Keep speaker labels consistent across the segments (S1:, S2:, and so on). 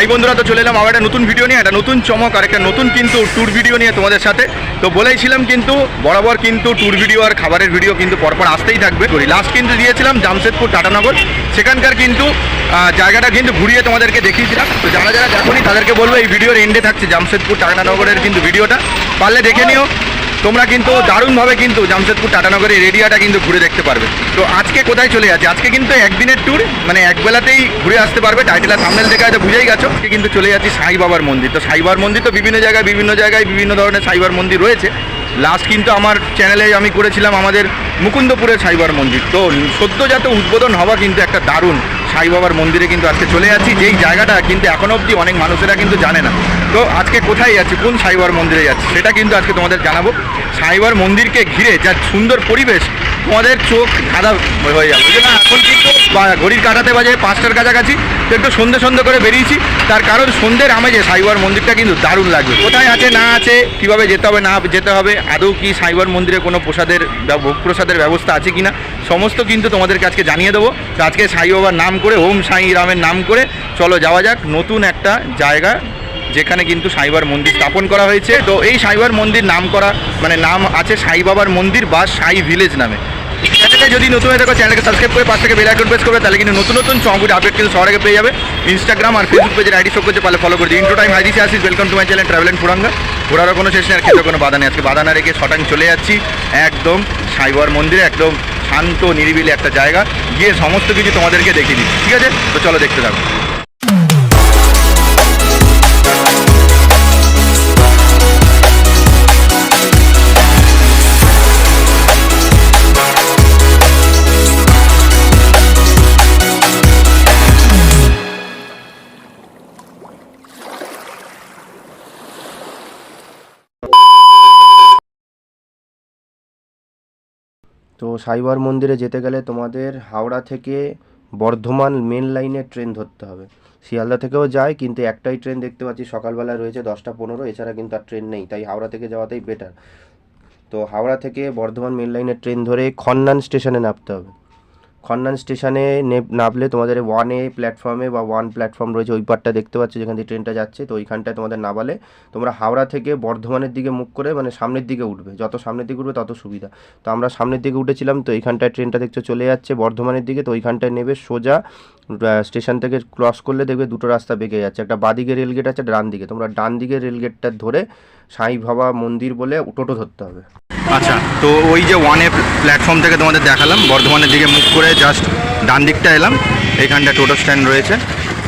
S1: High বন্ধুরা, তো চলে এলাম আবার একটা নতুন ভিডিও নিয়ে, একটা নতুন চমক, আর একটা নতুন কিন্তু ট্যুর ভিডিও নিয়ে তোমাদের সাথে। তো বলেইছিলাম কিন্তু, বরাবর কিন্তু ট্যুর ভিডিও আর খাবারের ভিডিও কিন্তু পরপর আসতেই থাকবে। লাস্ট কিন্তু দিয়েছিলাম জামশেদপুর টাটানগর সেখানকার কিন্তু জায়গাটা কিন্তু ঘুরিয়ে তোমাদেরকে দেখিয়েছিলাম তো যারা যারা দেখোনি তাদেরকে বলব এই ভিডিওর এন্ডে থাকছে জামশেদপুর টাটানগরের কিন্তু ভিডিওটা পারলে দেখে নিও। তোমরা কিন্তু দারুণভাবে কিন্তু জামশেদপুর টাটানগরের এরিয়াটা কিন্তু ঘুরে দেখতে পারবে। তো আজকে কোথায় চলে যাচ্ছে? আজকে কিন্তু একদিনের ট্যুর মানে এক বেলাতেই ঘুরে আসতে পারবে। টাইটেল আর সামনেল দেখে হয়তো বুঝেই গেছো। আজকে কিন্তু চলে যাচ্ছি সাই বাবার মন্দির। তো সাই বাবার মন্দির তো বিভিন্ন জায়গায় বিভিন্ন জায়গায় বিভিন্ন ধরনের সাইবার মন্দির রয়েছে। লাস্ট কিন্তু আমার চ্যানেলে আমি করেছিলাম আমাদের মুকুন্দপুরের সাইবার মন্দির। তো সদ্যজাত উদ্বোধন হওয়া কিন্তু একটা দারুণ সাই বাবার মন্দিরে কিন্তু আজকে চলে যাচ্ছি। যেই জায়গাটা কিন্তু এখনও অবধি অনেক মানুষেরা কিন্তু জানে না। তো আজকে কোথায় যাচ্ছি? কোন সাইবার মন্দিরে যাচ্ছি? সেটা কিন্তু আজকে তোমাদের জানাব। সাইবার মন্দিরকে ঘিরে যা সুন্দর পরিবেশ, তোমাদের চোখ সাদা হয়ে যাবে। জন্য এখন কিন্তু ঘড়ির কাটাতে বাজে পাঁচটার কাছাকাছি। তো একটু সন্ধে সন্ধে করে বেরিয়েছি। তার কারণ সন্ধ্যের আমেজে সাইবার মন্দিরটা কিন্তু দারুণ লাগবে। কোথায় আছে, না আছে, কীভাবে যেতে হবে, না যেতে হবে, আদৌ কি সাইবার মন্দিরে কোনো প্রসাদের ভোগ প্রসাদের ব্যবস্থা আছে কিনা, সমস্ত কিন্তু তোমাদেরকে আজকে জানিয়ে দেবো। তো আজকে সাই বাবার নাম করে ওম সাই রামের নাম করে চলো যাওয়া যাক। নতুন একটা জায়গা যেখানে কিন্তু সাইবার মন্দির স্থাপন করা হয়েছে। তো এই সাইবার মন্দির নাম করা মানে নাম আছে সাই বাবার মন্দির বা সাই ভিলেজ নামে। চ্যানেলে যদি নতুন হয়ে থাকো, চ্যানেলকে সাবস্ক্রাইব করে পাশ থেকে বেল আইকন প্রেস করবে, তাহলে কিন্তু নতুন নতুন চমকুট আপডেট কিন্তু সবার আগে পেয়ে যাবে। ইনস্টাগ্রাম আর ফেসবুক পেজের আইডি শো করছে পারলে ফলো করে দিই টাইম হাই দিছে আসিস welcome to my channel travel and ফুরাঙ্গা ঘোরারও কোনো শেষ নেই, আর কোনো বাধা নেই। আজকে বাধা না রেখে শটাং চলে যাচ্ছি। একদম সাইবার মন্দিরে, একদম শান্ত, নিরিবিলি একটা জায়গা। গিয়ে সমস্ত কিছু তোমাদেরকে দেখিয়ে দিচ্ছি। ঠিক আছে? তো চলো দেখতে থাকো।
S2: তো সাইবার মন্দিরে যেতে গেলে তোমাদের হাওড়া থেকে বর্ধমান মেন লাইনে ট্রেন ধরতে হবে। শিয়ালদা থেকেও যায়, কিন্তু একটাই ট্রেন দেখতে পাচ্ছি সকালবেলা রয়েছে দশটা পনেরো, এছাড়া কিন্তু আর ট্রেন নেই, তাই হাওড়া থেকে যাওয়াটাই বেটার তো হাওড়া থেকে বর্ধমান মেন লাইনে ট্রেন ধরে খন্নান স্টেশনে নামতে হবে। খন্নান স্টেশনে নামলে তোমাদের ওয়ান এ প্ল্যাটফর্মে বা ওয়ান প্ল্যাটফর্ম রয়েছে, ওই পারটা দেখতে পাচ্ছ, যেখান দিয়ে ট্রেনটা যাচ্ছে। তো ওইখানটায় তোমাদের নামালে তোমরা হাওড়া থেকে বর্ধমানের দিকে মুখ করে মানে সামনের দিকে উঠবে। যত সামনের দিকে উঠবে, তত সুবিধা। তো আমরা সামনের দিকে উঠেছিলাম, তো এইখানটায় ট্রেনটা দেখছ চলে যাচ্ছে বর্ধমানের দিকে। তো ওইখানটায় নেবে সোজা স্টেশন থেকে ক্রস করলে দেখবে দুটো রাস্তা বেঁকে যাচ্ছে। একটা বাদিকে রেলগেট আছে ডান দিকে তোমরা ডান দিকে রেলগেটটা ধরে সাই বাবা মন্দির বলে টোটো ধরতে হবে।
S1: আচ্ছা তো ওই যে ওয়ানে প্ল্যাটফর্ম থেকে তোমাদের দেখালাম, বর্ধমানের দিকে মুখ করে জাস্ট ডান দিকটা এলাম এইখানটা টোটো স্ট্যান্ড রয়েছে,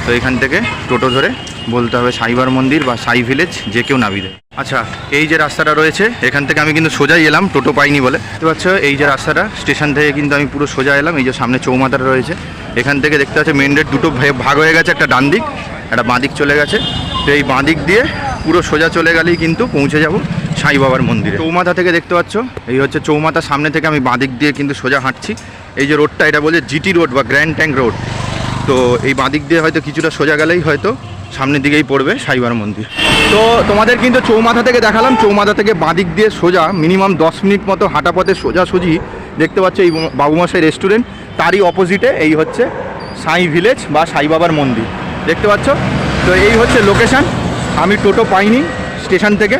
S1: তো এখান থেকে টোটো ধরে বলতে হবে সাইবার মন্দির বা সাই ভিলেজ যে কেউ নাবি দেয় আচ্ছা এই যে রাস্তাটা রয়েছে, এখান থেকে আমি কিন্তু সোজাই এলাম, টোটো পাইনি বলে। দেখতে পাচ্ছ, এই যে রাস্তাটা, স্টেশন থেকে কিন্তু আমি পুরো সোজা এলাম, এই যে সামনে চৌমাথাটা রয়েছে। এখান থেকে দেখতে পাচ্ছ মেন রোড দুটো ভাগ হয়ে গেছে, একটা ডান দিক, একটা বাঁ দিক চলে গেছে। তো এই বাঁ দিক দিয়ে পুরো সোজা চলে গেলেই কিন্তু পৌঁছে যাব। সাই বাবার মন্দিরে। চৌমাথা থেকে দেখতে পাচ্ছ? এই হচ্ছে চৌমাথা, সামনে থেকে আমি বাঁদিক দিয়ে কিন্তু সোজা হাঁটছি। এই যে রোডটা, এটা বলে জিটি রোড বা গ্র্যান্ড ট্যাঙ্ক রোড। তো এই বাঁদিক দিয়ে হয়তো কিছুটা সোজা গেলেই হয়তো সামনের দিকেই পড়বে সাইবার মন্দির। তো তোমাদের কিন্তু চৌমাথা থেকে দেখালাম। চৌমাথা থেকে বাঁদিক দিয়ে সোজা, মিনিমাম দশ মিনিট মতো হাঁটা পথে সোজাসুজি দেখতে পাচ্ছ এই বাবুমশাই রেস্টুরেন্ট। তারই অপোজিটে এই হচ্ছে সাই ভিলেজ বা সাই বাবার মন্দির। দেখতে পাচ্ছ? তো এই হচ্ছে লোকেশান। আমি টোটো পাইনি স্টেশন থেকে।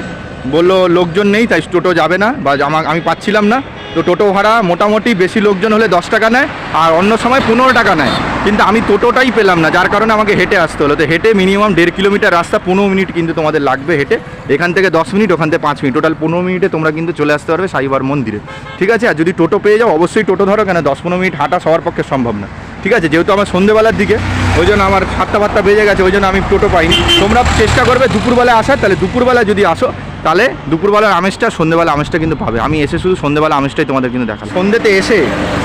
S1: বলল, লোকজন নেই, তাই টোটো যাবে না বা আমা- আমি পাচ্ছিলাম না। তো টোটো ভাড়া মোটামুটি বেশি লোকজন হলে দশ টাকা নেয় আর অন্য সময় পনেরো টাকা নেয়। কিন্তু আমি টোটোটাই পেলাম না, যার কারণে আমাকে হেঁটে আসতে হলো। তো হেঁটে মিনিমাম দেড় কিলোমিটার রাস্তা, পনেরো মিনিট কিন্তু তোমাদের লাগবে হেঁটে। এখান থেকে দশ মিনিট, ওখান থেকে পাঁচ মিনিট। টোটাল পনেরো মিনিটে তোমরা কিন্তু চলে আসতে পারবে সাইবার মন্দিরে। ঠিক আছে? আর যদি টোটো পেয়ে যাও, অবশ্যই টোটো ধরো, কেন দশ পনেরো মিনিট হাঁটা সবার পক্ষে সম্ভব না। ঠিক আছে? যেহেতু আমার সন্ধেবেলার দিকে, ওই জন্য আমার সাতটা বার্তা বেজে গেছে, ওই জন্য আমি টোটো পাইনি। তোমরা চেষ্টা করবে দুপুরবেলা আসার, তাহলে দুপুরবেলা যদি আসো তাহলে দুপুরবেলার আমেজটা সন্ধ্যেবেলা আমেজটা কিন্তু পাবে। আমি এসে শুধু সন্ধ্যেবেলা আমেজটাই তোমাদের কিন্তু দেখালাম। সন্ধ্যেতে এসে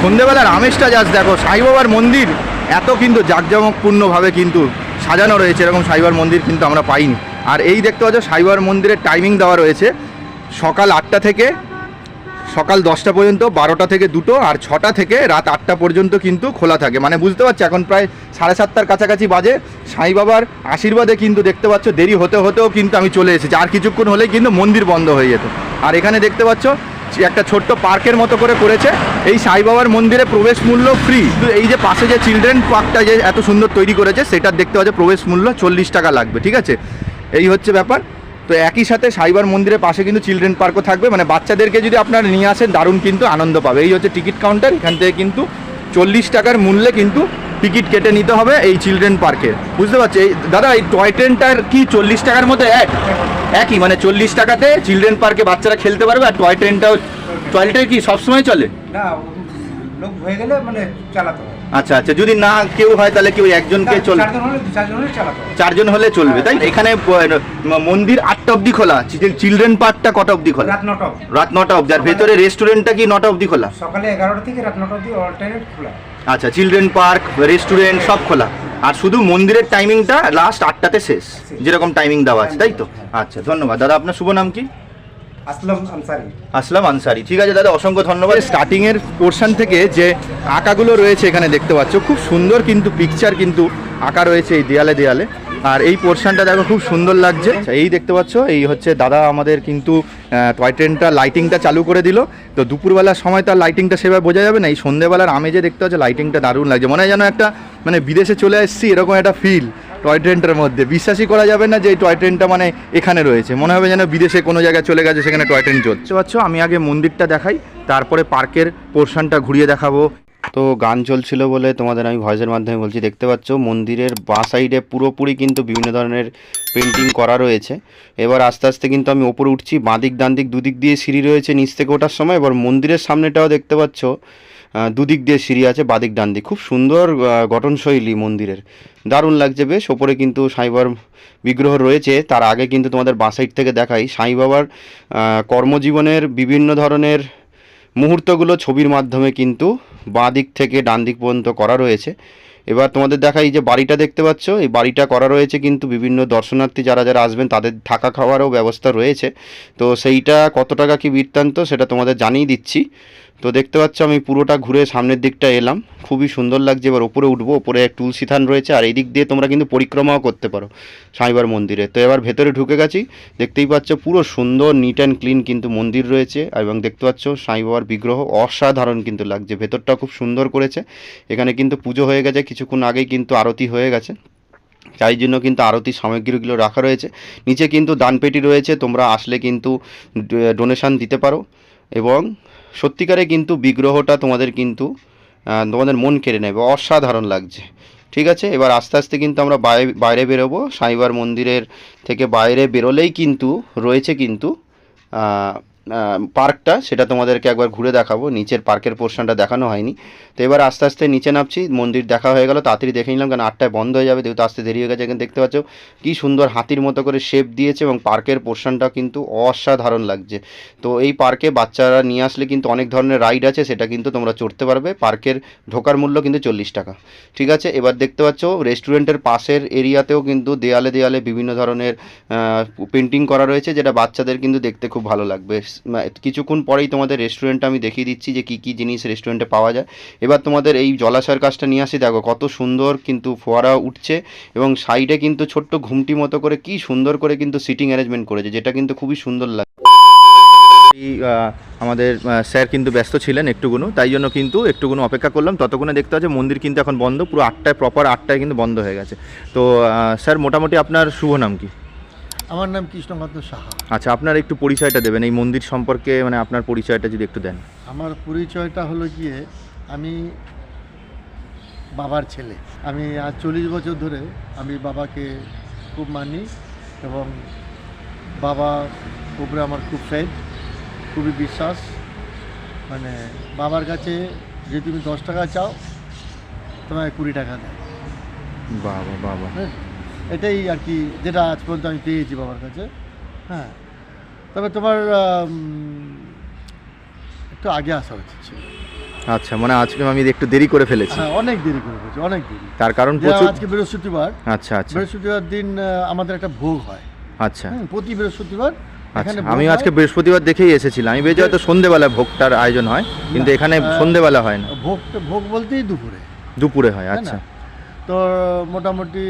S1: সন্ধ্যেবেলার আমেজটা জাস্ট দেখো, সাইবাবার মন্দির এত কিন্তু জাঁকজমকপূর্ণভাবে কিন্তু সাজানো রয়েছে, এরকম সাইবার মন্দির কিন্তু আমরা পাইনি। আর এই দেখতে পাচ্ছ, সাইবার মন্দিরের টাইমিং দেওয়া রয়েছে সকাল আটটা থেকে সকাল দশটা পর্যন্ত, বারোটা থেকে দুটো আর ছটা থেকে রাত আটটা পর্যন্ত কিন্তু খোলা থাকে। মানে বুঝতে পারছি, এখন প্রায় সাড়ে সাতটার কাছাকাছি বাজে। সাই বাবার আশীর্বাদে কিন্তু দেখতে পাচ্ছ, দেরি হতে হতেও কিন্তু আমি চলে এসেছি। আর কিছুক্ষণ হলেই কিন্তু মন্দির বন্ধ হয়ে যেত। আর এখানে দেখতে পাচ্ছ একটা ছোট্ট পার্কের মতো করে করেছে। এই সাই বাবার মন্দিরে প্রবেশ মূল্য ফ্রি এই যে পাশে যে চিলড্রেন পার্কটা যে এত সুন্দর তৈরি করেছে, সেটার দেখতে হচ্ছে প্রবেশ মূল্য চল্লিশ টাকা লাগবে, ঠিক আছে? এই হচ্ছে ব্যাপার। তো একই সাথে সাইবার মন্দিরের পাশে কিন্তু চিলড্রেন পার্কও থাকবে। মানে বাচ্চাদেরকে যদি আপনারা নিয়ে আসেন, দারুণ কিন্তু আনন্দ পাবে। এই হচ্ছে টিকিট কাউন্টার, এখান থেকে কিন্তু চল্লিশ টাকার মূল্যে কিন্তু টিকিট কেটে নিতে হবে এই চিলড্রেন পার্কের বুঝতে পারছি? এই দাদা, এই টয় ট্রেনটার কি চল্লিশ টাকার মধ্যে এক? একই মানে চল্লিশ টাকাতে চিলড্রেন পার্কে বাচ্চারা খেলতে পারবে আর টয় ট্রেনটাও টয় কি সবসময় চলে?
S3: না হয়ে গেলে মানে চালাতে হবে।
S1: আচ্ছা আচ্ছা যদি না কেউ হয় তাহলে কেউ একজনকে চল
S3: চারজন হলে
S1: চলবে তাই এখানে মন্দির আটটা অবধি খোলা চিলড্রেন পার্কটা কটা অবধি খোলা?
S3: রাত নটা অবধি।
S1: রাত নটা অবধি আর ভেতরে রেস্টুরেন্টটা কি নটা অবধি খোলা?
S3: সকালে এগারোটা থেকে রাত নটা অবধি অল্টারনেট খোলা।
S1: আচ্ছা চিলড্রেন পার্ক রেস্টুরেন্ট সব খোলা। আর শুধু মন্দিরের টাইমিংটা লাস্ট আটটাতে শেষ যেরকম টাইমিং দেওয়া আছে তাই তো? আচ্ছা ধন্যবাদ। দাদা আপনার শুভ নাম কি?
S3: আসলাম আনসারি।
S1: আসলাম আনসারি। ঠিক আছে দাদা, অসংখ্য ধন্যবাদ। স্টার্টিং এর পোর্শন থেকে যে আঁকাগুলো রয়েছে এখানে দেখতে পাচ্ছ, খুব সুন্দর কিন্তু পিকচার কিন্তু আঁকা রয়েছে এই দেয়ালে দেয়ালে। আর এই পোর্শনটা দেখো, খুব সুন্দর লাগছে। এই দেখতে পাচ্ছ, এই হচ্ছে দাদা আমাদের কিন্তু টয় ট্রেনটা লাইটিংটা চালু করে দিল। তো দুপুরবেলার সময় তার লাইটিংটা সেভাবে বোঝা যাবে না। এই সন্ধ্যেবেলার আমেজে দেখতে পাচ্ছ লাইটিংটা দারুণ লাগছে। মনে হয় যেন একটা মানে বিদেশে চলে এসেছি এরকম একটা ফিল টয় ট্রেনটার মধ্যে। বিশ্বাসই করা যাবে না যে এই টয় ট্রেনটা মানে এখানে রয়েছে। মনে হবে যেন বিদেশে কোনো জায়গায় চলে গেছে সেখানে টয় ট্রেন চলছে। পাচ্ছ আমি আগে মন্দিরটা দেখাই তারপরে পার্কের পোর্শনটা ঘুরিয়ে দেখাবো।
S2: তো গান চলছিল বলে তোমাদের আমি ভয়েসের মাধ্যমে বলছি দেখতে পাচ্ছ মন্দিরের বাঁ সাইডে পুরোপুরি কিন্তু বিভিন্ন ধরনের পেন্টিং করা রয়েছে। এবার আস্তে আস্তে কিন্তু আমি ওপরে উঠছি বাঁদিক ডান দিক দুদিক দিয়ে সিঁড়ি রয়েছে নিচ থেকে ওঠার সময়। এবার মন্দিরের সামনেটাও দেখতে পাচ্ছ দুদিক দিয়ে সিঁড়ি আছে, বাদিক ডান দিক। খুব সুন্দর গঠনশৈলী মন্দিরের। দারুণ লাগছে বেশ, ওপরে কিন্তু সাইবার বিগ্রহ রয়েছে। তার আগে কিন্তু তোমাদের বাঁ সাইড থেকে দেখাই, সাই বাবার কর্মজীবনের বিভিন্ন ধরনের মুহূর্তগুলো ছবির মাধ্যমে কিন্তু বাঁ দিক থেকে ডান দিক পর্যন্ত করা রয়েছে। এবার তোমাদের দেখাই যে বাড়িটা দেখতে পাচ্ছ, এই বাড়িটা করা রয়েছে কিন্তু বিভিন্ন দর্শনার্থী যারা যারা আসবেন, তাদের থাকা খাওয়ারও ব্যবস্থা রয়েছে। তো সেইটা কত টাকা কি বৃত্তান্ত, সেটা তোমাদের জানিয়ে দিচ্ছি। তো দেখতে পাচ্ছ, আমি পুরোটা ঘুরে সামনের দিকটা এলাম। খুবই সুন্দর লাগছে, এবার ওপরে উঠবো। ওপরে এক তুলসী থান রয়েছে, আর এই দিক দিয়ে তোমরা কিন্তু পরিক্রমাও করতে পারো সাইবার মন্দিরে। তো এবার ভেতরে ঢুকে গেছি, দেখতেই পাচ্ছ, পুরো সুন্দর নিট অ্যান্ড ক্লিন কিন্তু মন্দির রয়েছে, এবং দেখতে পাচ্ছ সাই বাবার বিগ্রহ অসাধারণ কিন্তু লাগছে। ভেতরটা খুব সুন্দর করেছে, এখানে কিন্তু পুজো হয়ে গেছে, কিছুক্ষণ আগেই কিন্তু আরতি হয়ে গেছে। তাই জন্য কিন্তু আরতি সামগ্রীগুলো রাখা রয়েছে। নিচে কিন্তু দানপেটি রয়েছে, তোমরা আসলে কিন্তু ডোনেশন দিতে পারো। এবং সত্যিকারে কিন্তু বিগ্রহটা তোমাদের কিন্তু তোমাদের মন কেড়ে নেবে, অসাধারণ লাগছে। ঠিক আছে? এবার আস্তে আস্তে কিন্তু আমরা বাইরে বাইরে বেরোবো। সাইবার মন্দিরের থেকে বাইরে বেরোলেই কিন্তু রয়েছে কিন্তু পার্কটা, সেটা তোমাদেরকে একবার ঘুরে দেখাবো। নিচের পার্কের পোর্শনটা দেখানো হয়নি। তো এবার আস্তে আস্তে নিচে নামছি, মন্দির দেখা হয়ে গেল, তাড়াতাড়ি দেখে নিলাম, কারণ আটটায় বন্ধ হয়ে যাবে, যেহেতু আসতে দেরি হয়ে গেছে, এখানে দেখতে পাচ্ছ কী সুন্দর হাতির মতো করে শেপ দিয়েছে, এবং পার্কের পোর্শনটা কিন্তু অসাধারণ লাগছে। তো এই পার্কে বাচ্চারা নিয়ে আসলে কিন্তু অনেক ধরনের রাইড আছে, সেটা কিন্তু তোমরা চড়তে পারবে। পার্কের ঢোকার মূল্য কিন্তু চল্লিশ টাকা। ঠিক আছে, এবার দেখতে পাচ্ছ রেস্টুরেন্টের পাশের এরিয়াতেও কিন্তু দেয়ালে দেয়ালে বিভিন্ন ধরনের পেন্টিং করা রয়েছে, যেটা বাচ্চাদের কিন্তু দেখতে খুব ভালো লাগবে। কিছুক্ষণ পরেই তোমাদের রেস্টুরেন্টটা আমি দেখিয়ে দিচ্ছি যে কী কী জিনিস রেস্টুরেন্টে পাওয়া যায়। এবার তোমাদের এই জলাশয়ের কাজটা নিয়ে আসি, দেখো কত সুন্দর কিন্তু ফোয়ারা উঠছে এবং সাইডে কিন্তু ছোট্ট ঘুমটি মতো করে কি সুন্দর করে কিন্তু সিটিং অ্যারেঞ্জমেন্ট করেছে, যেটা কিন্তু খুবই সুন্দর লাগে
S1: আমাদের স্যার কিন্তু ব্যস্ত ছিলেন একটুকুনো তাই জন্য কিন্তু একটুকুনো অপেক্ষা করলাম। ততক্ষণে দেখতে পাচ্ছি মন্দির কিন্তু এখন বন্ধ, পুরো আটটায় প্রপার আটটায় কিন্তু বন্ধ হয়ে গেছে। তো স্যার মোটামুটি আপনার শুভ নাম কি?
S4: আমার নাম কৃষ্ণকান্ত সাহা।
S1: আচ্ছা আপনার একটু পরিচয়টা দেবেন এই মন্দির সম্পর্কে মানে আপনার পরিচয়টা যদি একটু দেন।
S4: আমার পরিচয়টা হলো গিয়ে আমি বাবার ছেলে। আমি আজ চল্লিশ বছর ধরে আমি বাবাকে খুব মানি এবং বাবা উপরে আমার খুব ফ্রেন্ড খুবই বিশ্বাস। মানে বাবার কাছে যদি তুমি দশ টাকা চাও তোমায় কুড়ি টাকা দেয়।
S1: বাবা বাবা।
S4: হ্যাঁ। এটাই আর কি যেটা আজ পর্যন্ত আমি পেয়েছি বাবার কাছে। হ্যাঁ। তবে তোমার একটু আগে আসা উচিত ছিল।
S1: আচ্ছা মানে আজকে আমি একটু দেরি করে ফেলেছি।
S4: হ্যাঁ অনেক দেরি করে ফেলেছি অনেক দেরি।
S1: তার কারণ প্রচুর
S4: আজকে বৃহস্পতিবার।
S1: আচ্ছা আচ্ছা।
S4: বৃহস্পতিবার দিন আমাদের একটা ভোগ হয়।
S1: আচ্ছা।
S4: প্রতি বৃহস্পতিবার
S1: আচ্ছা আমি আজকে বৃহস্পতিবার দেখেই এসেছিলাম। আমি ভেবেছি হয়তো সন্ধেবেলা ভোগটার আয়োজন হয় কিন্তু এখানে সন্ধেবেলা হয় না।
S4: ভোগটা ভোগ বলতেই দুপুরে।
S1: দুপুরে হয় আচ্ছা।
S4: তো মোটামুটি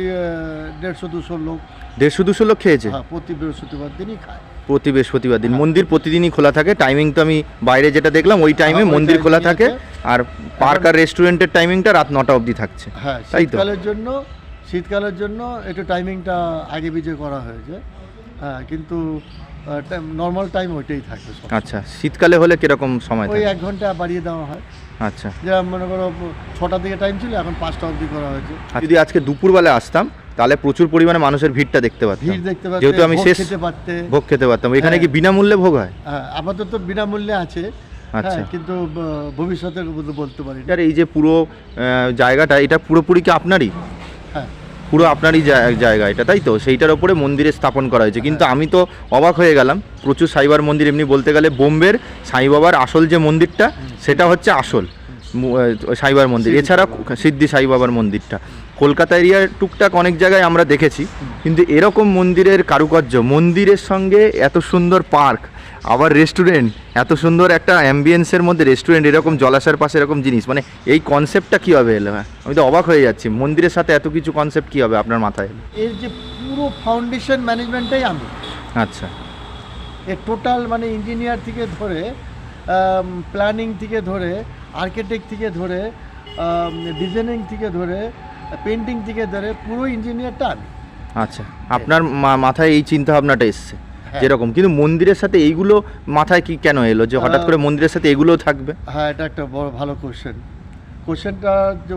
S4: দেড়শো দুশো লোক।
S1: দেড়শো দুশো লোক খেয়েছে?
S4: হ্যাঁ, প্রতি বৃহস্পতিবার দিনই খায়।
S1: প্রতি বৃহস্পতিবার দিন। মন্দির প্রতিদিনই খোলা থাকে। টাইমিং তো আমি বাইরে যেটা দেখলাম ওই টাইমে
S4: হ্যাঁ,
S1: মন্দির খোলা থাকে। আর পার্ক আর রেস্টুরেন্টের টাইমিংটা রাত নটা অবধি থাকছে।
S4: হ্যাঁ
S1: তাই তো?
S4: শীতকালের জন্য শীতকালের জন্য একটু টাইমিংটা আগে পিছিয়ে করা হয়েছে। হ্যাঁ কিন্তু নর্মাল টাইম ওইটাই থাকবে
S1: আচ্ছা শীতকালে হলে কীরকম সময়
S4: ওই এক ঘণ্টা বাড়িয়ে দেওয়া হয়।
S1: আচ্ছা।
S4: যেমন মনে করো ছটা দিকে টাইম ছিল এখন পাঁচটা অবধি করা হয়েছে।
S1: যদি আজকে দুপুরবেলা আসতাম তাহলে প্রচুর পরিমাণে মানুষের ভিড়টা দেখতে পাচ্ছি
S4: ভিড় দেখতে পাচ্ছি
S1: যেহেতু আমি শেষ
S4: খেতে পারতে।
S1: ভোগ খেতে পারতাম। এখানে
S4: হ্যাঁ।
S1: কি বিনামূল্যে ভোগ হয়?
S4: হ্যাঁ আপাতত বিনামূল্যে আছে।
S1: আচ্ছা।
S4: হ্যাঁ কিন্তু ভবিষ্যতের ভবিষ্যতে বলতে- পারি
S1: আর এই যে পুরো জায়গাটা এটা পুরোপুরি কি আপনারই?
S4: হ্যাঁ।
S1: পুরো আপনারই জায়গা এটা তাই তো? সেইটার ওপরে মন্দিরে স্থাপন করা হয়েছে। কিন্তু আমি তো অবাক হয়ে গেলাম প্রচুর সাইবার মন্দির এমনি বলতে গেলে বোম্বের সাই বাবার আসল যে মন্দিরটা সেটা হচ্ছে আসল সাইবার মন্দির। এছাড়া সিদ্ধি সাই বাবার মন্দিরটা। কলকাতা এরিয়ার টুকটাক অনেক জায়গায় আমরা দেখেছি কিন্তু এরকম মন্দিরের কারুকার্য মন্দিরের সঙ্গে এত সুন্দর পার্ক আবার রেস্টুরেন্ট এত সুন্দর একটা অ্যাম্বিয়েন্সের মধ্যে রেস্টুরেন্ট এরকম জলাশয়ের পাশে এরকম জিনিস। মানে এই কনসেপ্টটা কীভাবে এলো হ্যাঁ? আমি তো অবাক হয়ে যাচ্ছি। মন্দিরের সাথে এত কিছু কনসেপ্ট কী হবে আপনার মাথায় এলো?
S4: এর যে পুরো ফাউন্ডেশন ম্যানেজমেন্টটাই আমি।
S1: আচ্ছা।
S4: এর টোটাল মানে ইঞ্জিনিয়ার থেকে ধরে প্ল্যানিং থেকে ধরে আর্কিটেক্ট থেকে ধরে ডিজাইনিং থেকে ধরে পেন্টিং থেকে ধরে পুরো ইঞ্জিনিয়ারটা আমি।
S1: আচ্ছা। আপনার মাথায় এই চিন্তা ভাবনাটা এসছে। যেরকম। কিন্তু মন্দিরের সাথে এইগুলো মাথায় কি কেন এলো? যে হঠাৎ করে মন্দিরের সাথে এগুলোও থাকবে?
S4: হ্যাঁ এটা একটা বড় ভালো কোশ্চেন কোশ্চেনটা যে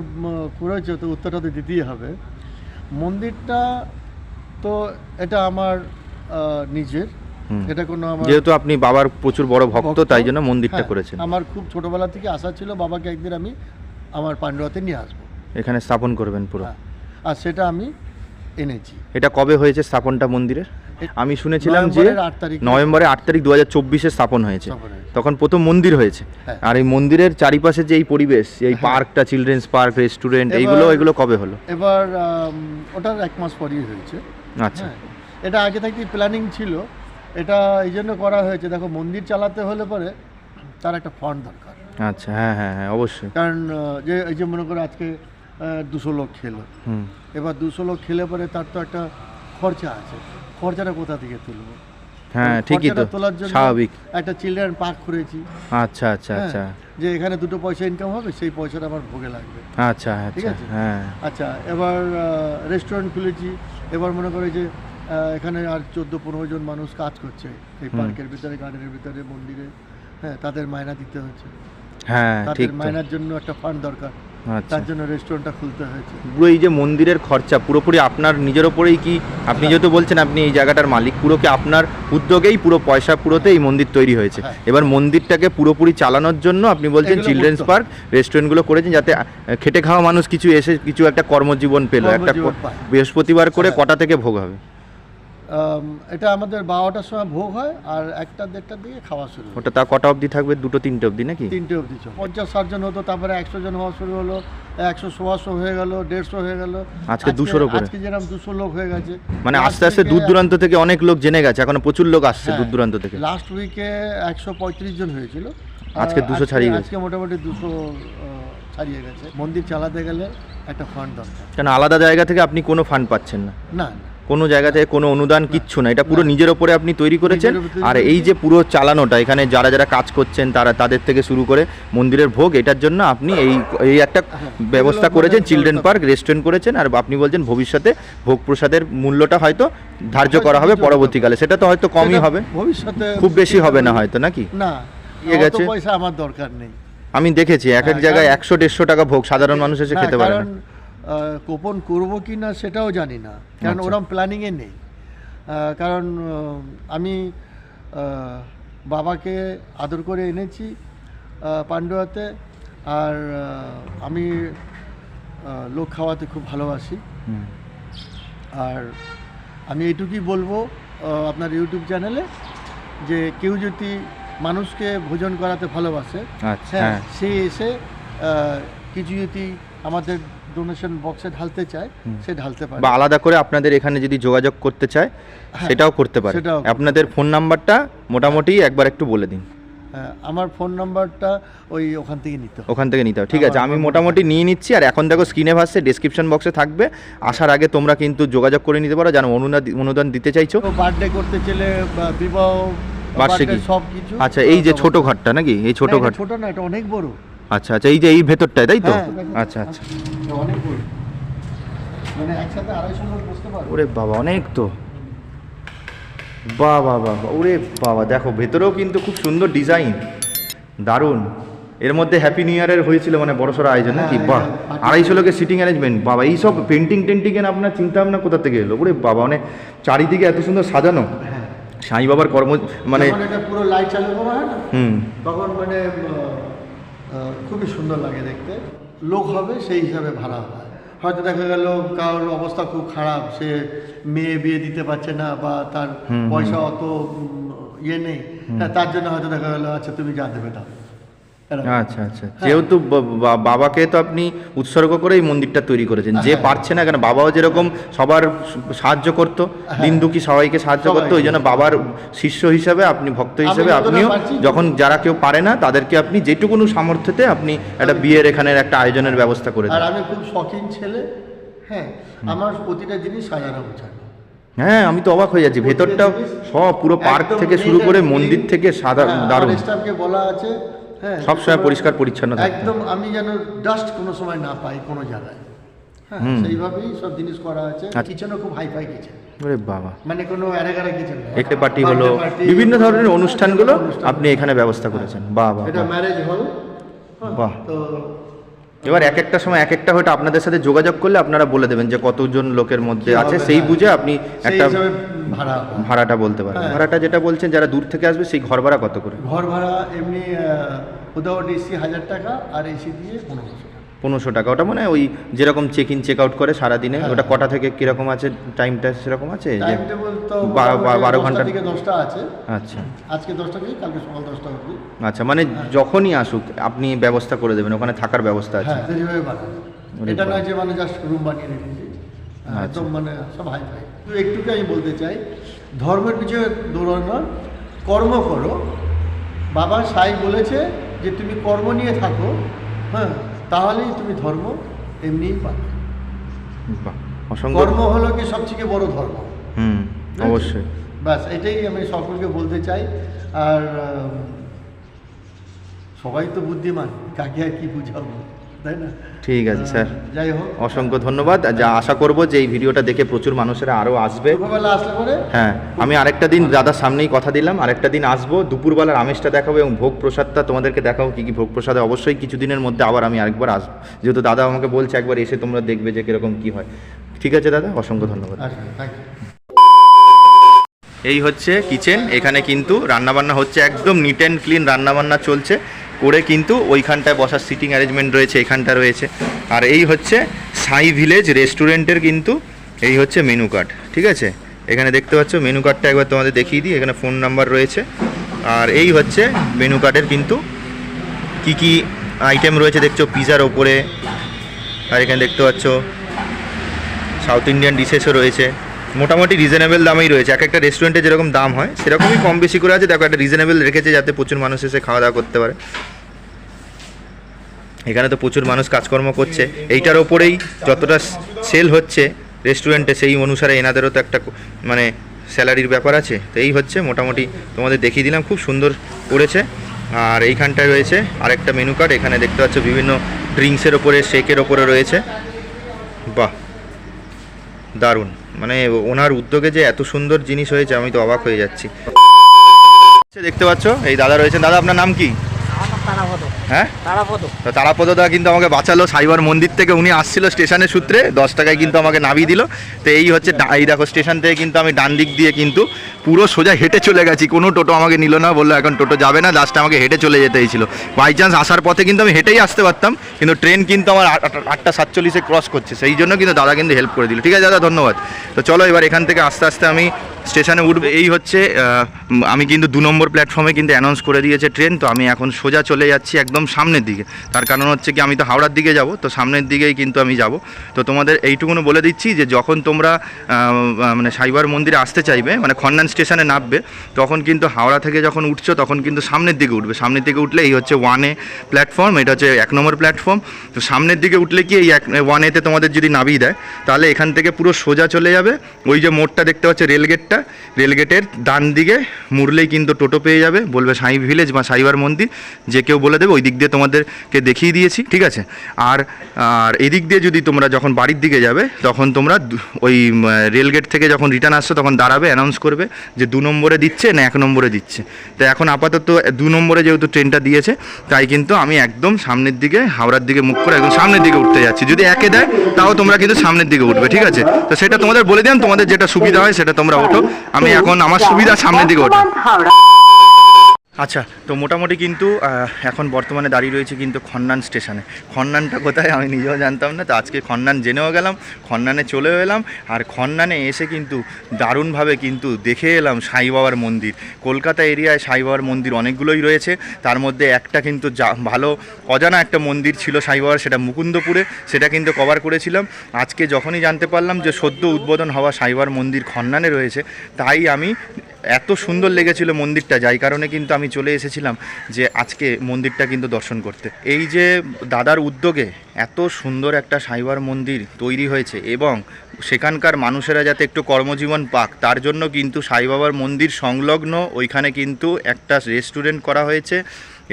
S4: করেছে তো উত্তরটা তো দিতেই হবে। মন্দিরটা তো এটা আমার নিজের। এটা কোনো আমার
S1: যেহেতু আপনি বাবার প্রচুর বড় ভক্ত। তাই জন্য মন্দিরটা
S4: হ্যাঁ,
S1: করেছেন।
S4: আমার খুব ছোটবেলা থেকে আশা ছিল বাবাকে একদিন আমি আমার পাণ্ডুয়াতে নিয়ে আসব।
S1: এখানে স্থাপন করবেন পুরো।
S4: হ্যাঁ, আর সেটা আমি এনেছি।
S1: এটা কবে হয়েছে স্থাপনটা মন্দিরের? আমি শুনেছিলাম যে
S4: নভেম্বরের আট তারিখে।
S1: দু হাজার চব্বিশে স্থাপন হয়েছে। তখন প্রথম মন্দির হয়েছে।
S4: হ্যাঁ।
S1: আর এই মন্দিরের চারিপাশে যে এই পরিবেশ এই পার্কটা চিলড্রেন্স পার্ক রেস্টুরেন্ট এইগুলো এগুলো কবে হলো?
S4: এবার ওটার এক মাস পরই হয়েছে।
S1: আচ্ছা।
S4: হ্যাঁ। এটা আগে থেকেই প্ল্যানিং ছিল। এটা এই জন্য করা হয়েছে। দেখো মন্দির চালাতে হলে পরে তার একটা ফান্ড দরকার।
S1: আচ্ছা হ্যাঁ হ্যাঁ হ্যাঁ অবশ্যই।
S4: কারণ যে এই যে মনে করো আজকে দুশো লোক খেলো। এবার দুশো লোক খেলে পরে তার তো একটা খরচা আছে। খরচাটা কোথা থেকে তুলবো?
S1: হ্যাঁ ঠিকই তো স্বাভাবিক।
S4: একটা চিলড্রেন পার্ক করেছি।
S1: আচ্ছা আচ্ছা
S4: হ্যাঁ,
S1: আচ্ছা।
S4: যে এখানে দুটো পয়সা ইনকাম হবে সেই পয়সাটা আমার ভোগে লাগবে।
S1: আচ্ছা
S4: ঠিক
S1: আচ্ছা
S4: আছে?
S1: হ্যাঁ।
S4: আচ্ছা এবার রেস্টুরেন্ট খুলেছি। এবার মনে করে যে এখানে আর চোদ্দ পনেরো জন মানুষ কাজ করছে এই। পার্কের ভিতরে গার্ডেনের ভিতরে মন্দিরে। হ্যাঁ তাদের মায়না দিতে হচ্ছে।
S1: হ্যাঁ
S4: তাদের মায়নার জন্য একটা ফান্ড দরকার। তার জন্য রেস্টুরেন্টটা খুলতে হয়েছে
S1: পুরো এই যে মন্দিরের খরচা পুরোপুরি আপনার নিজের ওপরেই কি আপনি যেহেতু বলছেন আপনি এই জায়গাটার মালিক পুরো কি আপনার উদ্যোগেই পুরো পয়সা পুরোতে এই মন্দির তৈরি হয়েছে
S4: হ্যাঁ।
S1: এবার মন্দিরটাকে পুরোপুরি চালানোর জন্য আপনি বলছেন চিলড্রেন্স পার্ক রেস্টুরেন্টগুলো করেছেন যাতে খেটে খাওয়া মানুষ কিছু এসে কিছু একটা কর্মজীবন পেল একটা। বৃহস্পতিবার করে
S4: হ্যাঁ।
S1: কটা থেকে ভোগ হবে
S4: এটা আমাদের বারোটার সময় ভোগ হয় আর একটা দেড়টার দিকে খাওয়া শুরু।
S1: ওটা তা কটা অবধি থাকবে? দুটো তিনটে অবধি নাকি?
S4: তিনটে অবধি পঞ্চাশ ষাট জন হতো তারপরে একশো জন হওয়া শুরু হলো একশো সোয়াশো হয়ে গেল দেড়শো হয়ে গেল।
S1: আজকে 200 র উপরে।
S4: আজকে যেরকম দুশো লোক হয়ে গেছে।
S1: মানে আস্তে আস্তে দূর দূরান্ত থেকে অনেক লোক জেনে গেছে এখন প্রচুর লোক আসছে
S4: হ্যাঁ।
S1: দূর দূরান্ত থেকে।
S4: লাস্ট উইকে একশো পঁয়ত্রিশ জন হয়েছিল।
S1: আজকে 200 ছাড়িয়ে গেছে।
S4: আজকে মোটামুটি দুশো ছাড়িয়ে গেছে। মন্দির চালাতে গেলে একটা ফান্ড দরকার।
S1: কেন আলাদা জায়গা থেকে আপনি কোনো ফান্ড পাচ্ছেন না?
S4: না।
S1: কোনো জায়গা থেকে কোনো অনুদান কিচ্ছু না। এটা পুরো নিজের ওপরে আপনি তৈরি করেছেন। আর এই যে পুরো চালানোটা এখানে যারা যারা কাজ করছেন তারা তাদের থেকে শুরু করে মন্দিরের ভোগ এটার জন্য আপনি এই এই একটা
S4: হ্যাঁ,
S1: ব্যবস্থা করেছেন। চিলড্রেন পার্ক রেস্টুরেন্ট করেছেন। আর আপনি বলছেন ভবিষ্যতে ভোগ প্রসাদের মূল্যটা হয়তো ধার্য করা হবে পরবর্তীকালে। সেটা তো হয়তো কমই হবে।
S4: ভবিষ্যতে
S1: খুব বেশি হবে না হয়তো নাকি?
S4: না
S1: গেছে।
S4: পয়সা আমার দরকার নেই।
S1: আমি দেখেছি এক এক
S4: হ্যাঁ,
S1: জায়গায় একশো দেড়শো টাকা ভোগ সাধারণ মানুষ এসে খেতে পারে না।
S4: কোপন করব কি না সেটাও জানি না। কারণ
S1: আচ্ছা।
S4: ওরম প্ল্যানিংয়ে নেই। কারণ আমি বাবাকে আদর করে এনেছি আহ, পান্ডুয়াতে। আর আমি লোক খাওয়াতে খুব ভালোবাসি। আর আমি এটুকুই বলব আপনার ইউটিউব চ্যানেলে যে কেউ যদি মানুষকে ভোজন করাতে ভালোবাসে
S1: আচ্ছা
S4: হ্যাঁ
S1: হ্যাঁ।
S4: সে এসে কিছু যদি আমাদের ডোনেশন বক্সে ঢালতে চায় সে ঢালতে পারে।
S1: বা আলাদা করে আপনাদের এখানে যদি যোগাযোগ করতে চায়
S4: হ্যাঁ,
S1: সেটাও করতে পারে। আপনাদের ফোন নাম্বারটা মোটামুটি একবার একটু বলে দিন।
S4: হ্যাঁ, আমার ফোন নাম্বারটা ওই ওখান থেকে নিতে
S1: ওখান থেকে নিতে হবে। ঠিক আছে আমি মোটামুটি নিয়ে নিচ্ছি আর এখন দেখো স্ক্রিনে ভাসছে ডিসক্রিপশন বক্সে থাকবে। আসার আগে তোমরা কিন্তু যোগাযোগ করে নিতে পারো যেন অনুদান অনুদান দিতে চাইছো।
S4: বার্থডে করতে চলে বিবাহ
S1: বার্ষিকী।
S4: সব কিছু
S1: আচ্ছা এই যে ছোট ঘরটা নাকি? এই ছোট ঘর
S4: ছোট না এটা অনেক বড়।
S1: আচ্ছা আচ্ছা এই যে এই ভেতরটায় তাই তো?
S4: হ্যাঁ।
S1: আচ্ছা আচ্ছা।
S4: অনেক বড় মানে একসাথে আড়াইশো লোক বসতে
S1: ওরে বাবা অনেক তো। বাহ বাহ, ওরে বাবা দেখো ভেতরেও কিন্তু খুব সুন্দর ডিজাইন। দারুণ। এর মধ্যে হ্যাপি নিউ ইয়ারের হয়েছিল মানে বড়সড় আয়োজন নাকি?
S4: হ্যাঁ,
S1: বাহ
S4: হ্যাঁ,
S1: আড়াইশো লোকের সিটিং অ্যারেঞ্জমেন্ট বাবা এইসব পেন্টিং টেন্টিং এর আপনার চিন্তা ভাবনা কোথা থেকে এলো? ওরে বাবা মানে চারিদিকে এত সুন্দর সাজানো।
S4: হ্যাঁ।
S1: সাই বাবার কর্ম মানে
S4: পুরো লাইট চালু করা হয় না
S1: হুম।
S4: তখন মানে খুবই সুন্দর লাগে দেখতে। লোক হবে সেই হিসাবে ভাড়া হয়। হয়তো দেখা গেল কারোর অবস্থা খুব খারাপ সে মেয়ে বিয়ে দিতে পারছে না বা তার পয়সা অত ইয়ে নেই। তার জন্য হয়তো দেখা গেল আচ্ছা তুমি যা দেবে দাও।
S1: আচ্ছা আচ্ছা। যেহেতু বা- বা- বাবাকে তো আপনি উৎসর্গ করে এই মন্দিরটা তৈরি করেছেন। যে
S4: হ্যাঁ।
S1: পারছে না কেন বাবাও যেরকম সবার সাহায্য করতো দিন দুঃখী সবাইকে সাহায্য করতো ওই জন্য বাবার শিষ্য হিসাবে আপনি ভক্ত হিসেবে আপনিও যখন যারা কেউ পারে না তাদেরকে আপনি যেটুকুনো সামর্থ্যতে আপনি একটা বিয়ের এখানে একটা আয়োজনের ব্যবস্থা করে
S4: আর আমি খুব শখিন ছেলে। হ্যাঁ আমার প্রতিটা জিনিস সাজানো গোছানো।
S1: হ্যাঁ আমি তো অবাক হয়ে যাচ্ছি। ভেতরটা সব পুরো পার্ক থেকে শুরু করে মন্দির থেকে সাদা
S4: হ্যাঁ,
S1: দারুণ।
S4: বলা আছে হ্যাঁ।
S1: সবসময় পরিষ্কার পরিচ্ছন্ন
S4: একদম আমি যেন ডাস্ট কোনো সময় না পাই কোনো জায়গায়। হ্যাঁ সেইভাবেই সব জিনিস করা আছে
S1: আচ্ছা।
S4: কিচেনও খুব হাই ফাই কিচেন
S1: ওরে বাবা।
S4: মানে কোনো এরাগারা কিচেন
S1: একটে পার্টি হলো। বিভিন্ন ধরনের অনুষ্ঠানগুলো আপনি এখানে ব্যবস্থা করেছেন। বাবা বাহ
S4: এটা ম্যারেজ হল
S1: বাহ।
S4: তো
S1: এবার এক একটা সময় এক একটা হয়তো আপনাদের সাথে যোগাযোগ করলে আপনারা বলে দেবেন যে কতজন লোকের মধ্যে আছে সেই। বুঝে আপনি একটা
S4: ভাড়া
S1: ভাড়াটা বলতে পারেন
S4: হ্যাঁ।
S1: ভাড়াটা যেটা বলছেন যারা দূর থেকে আসবে সেই ঘর ভাড়া কত করে
S4: ঘর ভাড়া এমনি উদাহরণ এসি হাজার টাকা আর এসি দিয়ে পনেরোশো
S1: পনেরোশো টাকা। ওটা মানে ওই যেরকম চেক ইন চেক আউট করে সারাদিনে
S4: হ্যাঁ।
S1: ওটা কটা থেকে কীরকম আছে টাইমটা সেরকম আছে? বারো ঘণ্টা
S4: থেকে দশটা আছে।
S1: আচ্ছা।
S4: আজকে দশটা থেকে কালকে সকাল দশটা অবধি।
S1: আচ্ছা মানে যখনই আসুক আপনি ব্যবস্থা করে দেবেন ওখানে থাকার ব্যবস্থা আছে।
S4: হ্যাঁ এটা নয় যে মানে জাস্ট রুম বানিয়ে রেখেছি হ্যাঁ,
S1: আচ্ছা।
S4: একদম মানে সব হাই ফাই একটুকু আমি বলতে চাই ধর্মের পিছনে দৌড়ানো কর্ম করো। বাবা সাই বলেছে যে তুমি কর্ম নিয়ে থাকো হ্যাঁ। তাহলেই তুমি ধর্ম এমনিই পাবে। কর্ম হলো কি সবথেকে বড় ধর্ম।
S1: হুম অবশ্যই।
S4: ব্যাস এটাই আমি সকলকে বলতে চাই। আর সবাই তো বুদ্ধিমান কাকে আর কি বুঝাবো? তাই না?
S1: ঠিক আছে স্যার।
S4: যাই হোক।
S1: অসংখ্য ধন্যবাদ। যা আশা করব যে এই ভিডিওটা দেখে প্রচুর মানুষেরা আরও আসবে।
S4: আসলে পরে?
S1: হ্যাঁ আমি আরেকটা দিন দাদার সামনেই কথা দিলাম। আরেকটা দিন আসব। দুপুরবেলার আমেজটা দেখাবো এবং ভোগ প্রসাদটা তোমাদেরকে দেখাবো কী কী ভোগ প্রসাদে। অবশ্যই কিছুদিনের মধ্যে আবার আমি আরেকবার আসব। যেহেতু দাদা আমাকে বলছে একবার এসে তোমরা দেখবে যে কীরকম কী হয়। ঠিক আছে দাদা? অসংখ্য ধন্যবাদ।
S4: ইউ
S1: এই হচ্ছে কিচেন এখানে কিন্তু রান্নাবান্না হচ্ছে একদম নিট অ্যান্ড ক্লিন রান্নাবান্না চলছে। করে কিন্তু ওইখানটায় বসার সিটিং অ্যারেঞ্জমেন্ট রয়েছে, এখানটা রয়েছে। আর এই হচ্ছে সাই ভিলেজ রেস্টুরেন্টের কিন্তু এই হচ্ছে মেনু কার্ড ঠিক আছে? এখানে দেখতে পাচ্ছ মেনু কার্ডটা একবার তোমাদের দেখিয়ে দিই, এখানে ফোন নাম্বার রয়েছে। আর এই হচ্ছে মেনু কার্ডের কিন্তু কি কি আইটেম রয়েছে দেখছ? পিজার ওপরে। আর এখানে দেখতে পাচ্ছ সাউথ ইন্ডিয়ান ডিশেসও রয়েছে। মোটামুটি রিজনেবল দামেই রয়েছে। এক একটা রেস্টুরেন্টে যেরকম দাম হয়, সেরকমই কম বেশি করে আছে। দেখো, একটা রিজনেবল রেখেছে যাতে প্রচুর মানুষ এসে খাওয়া দাওয়া করতে পারে। এখানে তো প্রচুর মানুষ কাজকর্ম করছে। এইটার ওপরেই যতটা সেল হচ্ছে রেস্টুরেন্টে সেই অনুসারে এনাদেরও তো একটা মানে স্যালারির ব্যাপার আছে। তো এই হচ্ছে মোটামুটি তোমাদের দেখিয়ে দিলাম। খুব সুন্দর করেছে। আর এইখানটায় রয়েছে আরেকটা মেনু কার্ড এখানে দেখতে পাচ্ছ বিভিন্ন ড্রিঙ্কসের ওপরে শেকের ওপরে রয়েছে। বাহ! দারুণ। মানে ওনার উদ্যোগে যে এত সুন্দর জিনিস হয়েছে, আমি তো অবাক হয়ে যাচ্ছি। দেখতে পাচ্ছ? এই দাদা রয়েছেন। দাদা, আপনার নাম কি? হ্যাঁ?
S3: তারাপদ।
S1: তো তারাপদ দা কিন্তু আমাকে বাঁচালো সাইবার মন্দির থেকে উনি আসছিল স্টেশনের সূত্রে দশ টাকায় কিন্তু আমাকে নামিয়ে দিল। তো এই হচ্ছে এই দেখো স্টেশন থেকে কিন্তু আমি ডান দিক দিয়ে কিন্তু পুরো সোজা হেঁটে চলে গেছি কোনো টোটো আমাকে নিল না বলল এখন টোটো যাবে না লাস্টে আমাকে হেঁটে চলে যেতে হয়েছিল বাই চান্স আসার পথে কিন্তু আমি হেঁটেই আসতে পারতাম কিন্তু ট্রেন কিন্তু আমার আট- আট- আটটা সাতচল্লিশে ক্রস করছে সেই জন্য কিন্তু দাদা কিন্তু হেল্প করে দিল। ঠিক আছে দাদা ধন্যবাদ। তো চলো এবার এখান থেকে আস্তে আস্তে আমি স্টেশনে উঠবে। এই হচ্ছে আমি কিন্তু দু নম্বর প্ল্যাটফর্মে কিন্তু অ্যানাউন্স করে দিয়েছে ট্রেন তো আমি এখন সোজা চলে যাচ্ছি একদম সামনের দিকে। তার কারণ হচ্ছে কি, আমি তো হাওড়ার দিকে যাব, তো সামনের দিকেই কিন্তু আমি যাব। তো তোমাদের এইটুকুনো বলে দিচ্ছি যে, যখন তোমরা মানে সাইবার মন্দিরে আসতে চাইবে মানে খন্নান স্টেশনে নামবে, তখন কিন্তু হাওড়া থেকে যখন উঠছো, তখন কিন্তু সামনের দিকে উঠবে। সামনের দিকে উঠলে এই হচ্ছে ওয়ান প্ল্যাটফর্ম এটা হচ্ছে এক নম্বর প্ল্যাটফর্ম তো সামনের দিকে উঠলে কি এই এক ওয়ান এতে তোমাদের যদি নামিয়ে দেয়, তাহলে এখান থেকে পুরো সোজা চলে যাবে। ওই যে মোড়টা দেখতে পাচ্ছে রেলগেটটা রেলগেটের ডান দিকে মুড়লেই কিন্তু টোটো পেয়ে যাবে। বলবে সাই ভিলেজ বা সাইবার মন্দির, যে কেউ বলে দেবে ওই দিক দিয়ে তোমাদেরকে দেখিয়ে দিয়েছি, ঠিক আছে? আর আর এদিক দিয়ে যদি তোমরা যখন বাড়ির দিকে যাবে, তখন তোমরা ওই রেলগেট থেকে যখন রিটার্ন আসছো, তখন দাঁড়াবে অ্যানাউন্স করবে যে দু নম্বরে দিচ্ছে না এক নম্বরে দিচ্ছে। তো এখন আপাতত দু নম্বরে যেহেতু ট্রেনটা দিয়েছে, তাই কিন্তু আমি একদম সামনের দিকে, হাওড়ার দিকে মুখ করে একদম সামনের দিকে উঠতে যাচ্ছি। যদি একে দেয়, তাও তোমরা কিন্তু সামনের দিকে উঠবে, ঠিক আছে? তো সেটা তোমাদের বলে দিলাম, তোমাদের যেটা সুবিধা হয় সেটা তোমরা ওঠো। আমি এখন আমার সুবিধা সামনের দিকে ওঠো। আচ্ছা তো মোটামুটি কিন্তু এখন বর্তমানে দাঁড়িয়ে রয়েছে কিন্তু খন্নান স্টেশনে। খন্নানটা কোথায় আমি নিজেও জানতাম না, তো আজকে খন্নান জেনেও গেলাম, খন্নানে চলেও এলাম, আর খন্নানে এসে কিন্তু দারুণভাবে কিন্তু দেখে এলাম সাই বাবার মন্দির। কলকাতা এরিয়ায় সাই বাবার মন্দির অনেকগুলোই রয়েছে, তার মধ্যে একটা কিন্তু যা, ভালো অজানা একটা মন্দির ছিল সাই বাবার, সেটা মুকুন্দপুরে, সেটা কিন্তু কভার করেছিলাম। আজকে যখনই জানতে পারলাম যে সদ্য উদ্বোধন হওয়া সাইবার মন্দির খন্নানে রয়েছে, তাই আমি এত সুন্দর লেগেছিল মন্দিরটা, যাই কারণে কিন্তু আমি চলে এসেছিলাম যে আজকে মন্দিরটা কিন্তু দর্শন করতে। এই যে দাদার উদ্যোগে এত সুন্দর একটা সাইবার মন্দির তৈরি হয়েছে এবং সেখানকার মানুষেরা যাতে একটু কর্মজীবন পাক, তার জন্য কিন্তু সাইবাবার মন্দির সংলগ্ন ওইখানে কিন্তু একটা রেস্টুরেন্ট করা হয়েছে।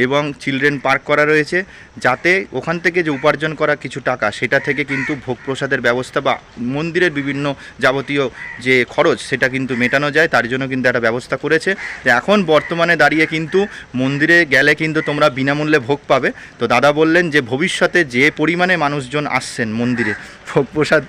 S1: এবং চিলড্রেন পার্ক করা রয়েছে, যাতে ওখান থেকে যে উপার্জন করা কিছু টাকা, সেটা থেকে কিন্তু ভোগ প্রসাদের ব্যবস্থা বা মন্দিরের বিভিন্ন যাবতীয় যে খরচ, সেটা কিন্তু মেটানো যায়, তার জন্য কিন্তু একটা ব্যবস্থা করেছে। এখন বর্তমানে দাঁড়িয়ে কিন্তু মন্দিরে গেলে কিন্তু তোমরা বিনামূল্যে ভোগ পাবে। তো দাদা বললেন যে ভবিষ্যতে যে পরিমাণে মানুষজন আসছেন মন্দিরে, ভোগ প্রসাদ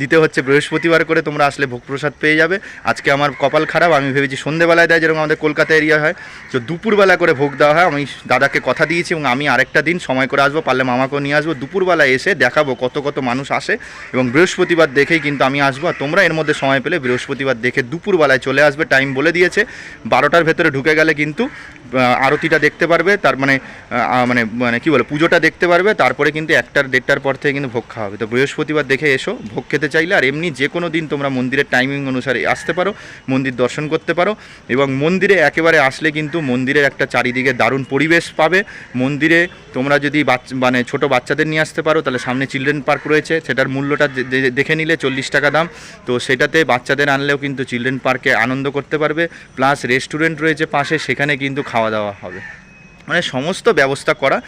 S1: দিতে হচ্ছে, বৃহস্পতিবার করে তোমরা আসলে ভোগ প্রসাদ পেয়ে যাবে। আজকে আমার কপাল খারাপ, আমি ভেবেছি সন্ধেবেলায় দেয়, যেরকম আমাদের কলকাতা এরিয়া হয়। তো দুপুরবেলা করে ভোগ দেওয়া হয়, আমি দাদাকে কথা দিয়েছি এবং আমি আরেকটা দিন সময় করে আসব, পারলে মামাকেও নিয়ে আসব। দুপুরবেলায় এসে দেখাবো কত কত মানুষ আসে এবং বৃহস্পতিবার দেখেই কিন্তু আমি আসব। আর তোমরা এর মধ্যে সময় পেলে বৃহস্পতিবার দেখে দুপুরবেলায় চলে আসবে টাইম বলে দিয়েছে। বারোটার ভেতরে ঢুকে গেলে কিন্তু আরতিটা দেখতে পারবে, তার মানে মানে মানে কী বলে, পুজোটা দেখতে পারবে। তারপরে কিন্তু একটার দেড়টার পর থেকে কিন্তু ভোগ খাওয়া হবে। তো বৃহস্পতিবার দেখে এসো, ভোগ খেতে চাইলে আর এমনি যে কোনো দিন তোমরা মন্দিরের টাইমিং অনুসারে আসতে পারো, মন্দির দর্শন করতে পারো এবং মন্দিরে একেবারে আসলে কিন্তু মন্দিরের একটা চারিদিকে দারুণ পরিবেশ পাবে। মন্দিরে তোমরা যদি বাচ্চা মানে ছোট বাচ্চাদের নিয়ে আসতে পারো, তাহলে সামনে চিলড্রেন পার্ক রয়েছে, সেটার মূল্যটা দেখে নিলে চল্লিশ টাকা দাম। তো সেটাতে বাচ্চাদের আনলেও কিন্তু চিলড্রেন পার্কে আনন্দ করতে পারবে প্লাস রেস্টুরেন্ট রয়েছে পাশে, সেখানে কিন্তু খাওয়া দাওয়া হবে। মানে সমস্ত ব্যবস্থা করা,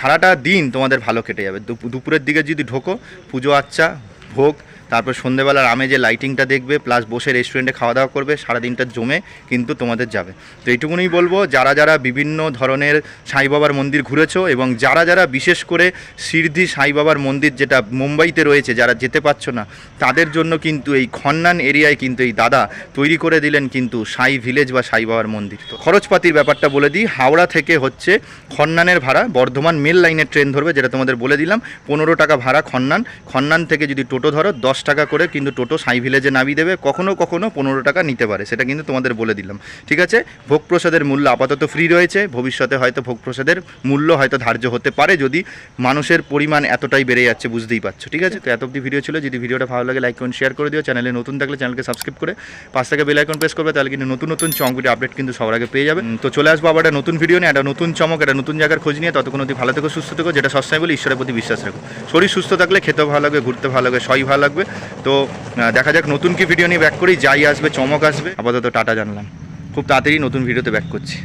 S1: সারাটা দিন তোমাদের ভালো কেটে যাবে। দুপু- দুপুরের দিকে যদি ঢোকো, পুজো আচ্চা ভোগ তারপর সন্ধেবেলার আমে যে লাইটিংটা দেখবে প্লাস বসে রেস্টুরেন্টে খাওয়া দাওয়া করবে সারা দিনটা জমে কিন্তু তোমাদের যাবে। তো এইটুকুনই বলব, যারা যারা বিভিন্ন ধরনের সাই বাবার মন্দির ঘুরেছো এবং যারা যারা বিশেষ করে সিদ্ধি সাই বাবার মন্দির যেটা মুম্বাইতে রয়েছে, যারা যেতে পারছ না, তাদের জন্য কিন্তু এই খন্নান এরিয়ায় কিন্তু এই দাদা তৈরি করে দিলেন কিন্তু সাই ভিলেজ বা সাই বাবার মন্দির। তো খরচপাতির ব্যাপারটা বলে দিই, হাওড়া থেকে হচ্ছে খন্নানের ভাড়া, বর্ধমান মেল লাইনের ট্রেন ধরবে, যেটা তোমাদের বলে দিলাম, পনেরো টাকা ভাড়া খন্নান। খন্নান থেকে যদি টোটো ধরো, দশ টাকা করে কিন্তু টোটো সাই ভিলেজে নামিয়ে দেবে, কখনো কখনো পনেরো টাকা নিতে পারে, সেটা কিন্তু তোমাদের বলে দিলাম। ঠিক আছে? ভোগ প্রসাদের মূল্য আপাতত ফ্রি রয়েছে, ভবিষ্যতে হয়তো ভোগ প্রসাদের মূল্য হয়তো ধার্য হতে পারে যদি মানুষের পরিমাণ এতটাই বেড়ে যাচ্ছে, বুঝতেই পারছ। ঠিক আছে? তো এত অব্দি ভিডিও ছিল, যদি ভিডিওটা ভালো লাগে লাইক করুন শেয়ার করে দিও। চ্যানেলে নতুন থাকলে চ্যানেলকে সাবস্ক্রাইব করে পাঁচ থেকে বেল আইকন প্রেস করবে, তাহলে কিন্তু নতুন নতুন চমক ভিডিও আপডেট কিন্তু সবার আগে পেয়ে যাবে। তো চলে আসব আবার একটা নতুন ভিডিও নিয়ে, একটা নতুন চমক, একটা নতুন জায়গার খোঁজ নিয়ে। ততক্ষণ অতি ভালো থেকো, সুস্থ থেকো, যেটা সবসময় বলি, ঈশ্বরের প্রতি বিশ্বাস রাখো। শরীর সুস্থ থাকলে, খেতেও ভালো লাগবে ঘুরতে ভালো লাগবে সবই ভালো লাগবে। তো দেখা যাক নতুন কি ভিডিও নিয়ে ব্যাক করি, যাই আসবে, চমক আসবে। আপাতত টাটা জানলাম। খুব তাড়াতাড়ি নতুন ভিডিওতে ব্যাক করছি।